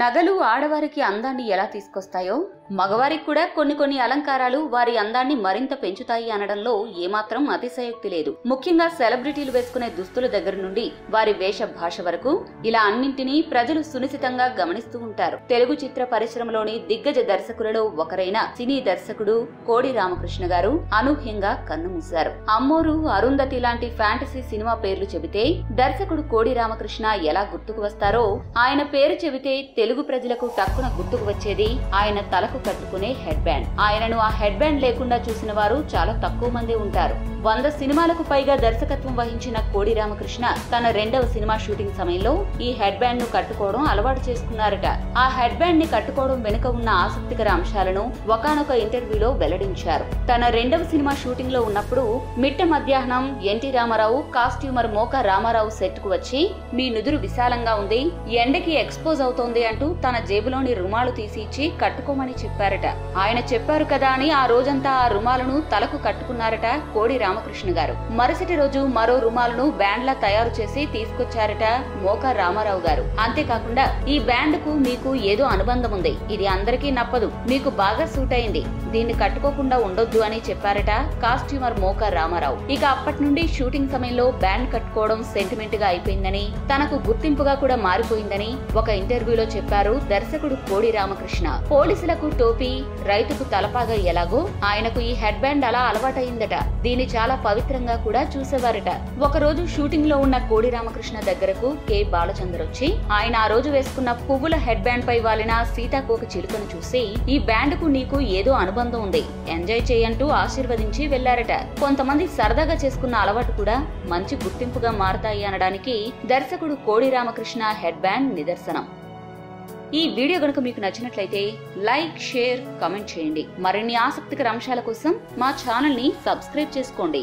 నగలు ఆడవారికి అందాన్ని ఎలా తీసుకొస్తాయో మగవారికి కూడా కొన్ని కొన్ని అలంకారాలు వారి అందాన్ని మరింత పెంచుతాయి అనడంలో ఏమాత్రం అతిశయోక్తి లేదు. ముఖ్యంగా సెలబ్రిటీలు వేసుకునే దుస్తుల దగ్గర నుండి వారి వేష భాష వరకు ఇలా అన్నింటినీ ప్రజలు సునిశితంగా గమనిస్తూ ఉంటారు. తెలుగు చిత్ర పరిశ్రమలోని దిగ్గజ దర్శకులలో ఒకరైన సినీ దర్శకుడు కోడి రామకృష్ణ గారు అనూహ్యంగా కన్నుమూశారు అమ్మోరు అరుంధతి లాంటి ఫ్యాంటసీ సినిమా పేర్లు చెబితే దర్శకుడు కోడి రామకృష్ణ ఎలా గుర్తుకు వస్తారో ఆయన పేరు చెబితే తెలుగు ప్రజలకు టక్కున గుర్తుకు వచ్చేది ఆయన తలకు కట్టుకునే హెడ్ బ్యాండ్ ఆయనను ఆ హెడ్ బ్యాండ్ లేకుండా చూసిన వారు చాలా తక్కువ మంది ఉంటారు. వంద సినిమాలకు పైగా దర్శకత్వం వహించిన కోడి రామకృష్ణ తన రెండవ సినిమా షూటింగ్ సమయంలో ఈ హెడ్ బ్యాండ్ను కట్టుకోవడం అలవాటు చేసుకున్నారట. ఆ హెడ్ బ్యాండ్ని కట్టుకోవడం వెనుక ఉన్న ఆసక్తికర అంశాలను ఒకనొక ఇంటర్వ్యూలో వెల్లడించారు. తన రెండవ సినిమా షూటింగ్లో ఉన్నప్పుడు మిట్ట మధ్యాహ్నం N T Rama Rao costumer Moka Rama Rao సెట్కు వచ్చి మీ నుదురు విశాలంగా ఉంది ఎండకి ఎక్స్పోజ్ అవుతోంది అంటూ తన జేబులోని రుమాలు తీసి ఇచ్చి కట్టుకోమని చెప్పారు. చెప్పారట. ఆయన చెప్పారు కదా అని ఆ రోజంతా ఆ రుమాలను తలకు కట్టుకున్నారట కోడి రామకృష్ణ గారు. మరుసటి రోజు మరో రుమాలను బ్యాండ్ లా తయారు చేసి తీసుకొచ్చారట మోక రామారావు గారు. అంతేకాకుండా ఈ బ్యాండ్కు మీకు ఏదో అనుబంధం ఉంది. ఇది అందరికీ నప్పదు. మీకు బాగా సూట్ అయింది. దీన్ని కట్టుకోకుండా ఉండొద్దు అని చెప్పారట కాస్ట్యూమర్ మోక రామారావు. ఇక అప్పటి నుండి షూటింగ్ సమయంలో బ్యాండ్ కట్టుకోవడం సెంటిమెంట్గా అయిపోయిందని తనకు గుర్తింపుగా కూడా మారిపోయిందని ఒక ఇంటర్వ్యూలో చెప్పారు దర్శకుడు కోడి రామకృష్ణ. పోలీసులకు టోపీ రైతుకు తలపాగా ఎలాగో? ఆయనకు ఈ హెడ్ బ్యాండ్ అలా అలవాటైందట దీన్ని చాలా పవిత్రంగా కూడా చూసేవారట. ఒక రోజు షూటింగ్లో ఉన్న కోడి రామకృష్ణ దగ్గరకు కె. బాలచందర్ వచ్చి ఆయన ఆ రోజు వేసుకున్న పువ్వుల హెడ్ బ్యాండ్ పై వాలిన సీతాకోక చిలుకను చూసి ఈ బ్యాండ్కు నీకు ఏదో అనుబంధం ఉంది. ఎంజాయ్ చేయంటూ ఆశీర్వదించి వెళ్ళారట కొంతమంది సరదాగా చేసుకున్న అలవాటు కూడా మంచి గుర్తింపుగా మారతాయి అనడానికి దర్శకుడు కోడి రామకృష్ణ హెడ్ బ్యాండ్ నిదర్శనం. ఈ వీడియో గనుక మీకు నచ్చినట్లయితే లైక్ షేర్ కామెంట్ చేయండి. మరిన్ని ఆసక్తికర అంశాల కోసం మా ఛానల్ని సబ్స్క్రైబ్ చేసుకోండి.